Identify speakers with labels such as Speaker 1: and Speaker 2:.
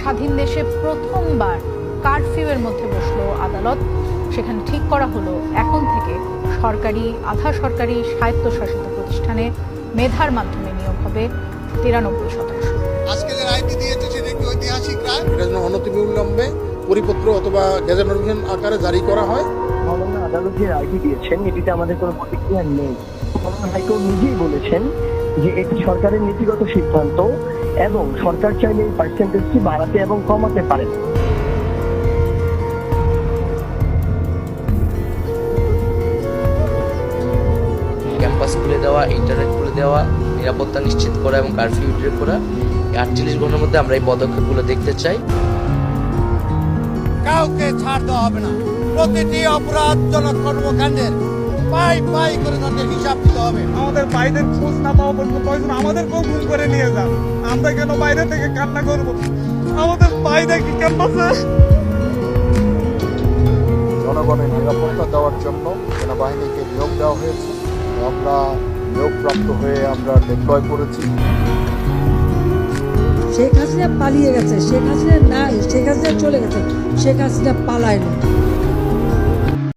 Speaker 1: স্বাধীন দেশে প্রথমবার কারফিউয়ের মধ্যে বসল আদালত। সেখানে ঠিক করা হলো এখন থেকে সরকারি আধা সরকারি স্বায়ত্তশাসিত প্রতিষ্ঠানে মেধার মাধ্যমে নিয়োগ হবে তিরানব্বই শতাংশ।
Speaker 2: আজকে যে রায়টি দিয়েছে সেটা একটি ঐতিহাসিক রায়।
Speaker 3: এটা যেন অনতিবিলম্বে পরিপত্র অথবা গেজেট নোটিফিকেশন আকারে জারি করা হয়।
Speaker 4: মহামান্য আদালত যে রায়টি দিয়েছেন এটিতে আমাদের কোনো প্রতিক্রিয়া নেই। হাইকোর্ট নিজেই বলেছেন যে এটি সরকারের নীতিগত সিদ্ধান্ত এবং সরকার চাইলে এই পার্সেন্টেজটি বাড়াতে এবং কমাতে পারে।
Speaker 5: ক্যাম্পাস খুলে দেওয়া ইন্টারনেট খুলে দেওয়া নিরাপত্তা নিশ্চিত করা এবং কারফিউ করা এই আটচল্লিশ ঘণ্টার মধ্যে আমরা এই পদক্ষেপগুলো দেখতে চাই।
Speaker 2: কাউকে ছাড় দেওয়া হবে না। প্রতিটি অপরাধজনক কর্মকাণ্ডের পাই পাই করে তাদের হিসাব দিতে হবে।
Speaker 6: আমাদের বাইরের খোঁজ না পাওয়া পর্যন্ত কয়েকজন আমাদেরকেও গুম করে নিয়ে যান। আমরা কেন বাইরে থেকে কান্না করব? আমাদের বাইরে কি ক্যাম্পাসে
Speaker 3: জনগণের নিরাপত্তা দেওয়ার জন্য সেনাবাহিনীকে নিয়োগ দেওয়া হয়েছে। আমরা নিয়োগপ্রাপ্ত হয়ে আমরা ডিপ্লয় করেছি।
Speaker 7: শেখ হাসিনা পালিয়ে গেছে। শেখ হাসিনা নাই। শেখ হাসিনা চলে গেছে। শেখ হাসিনা পালায় না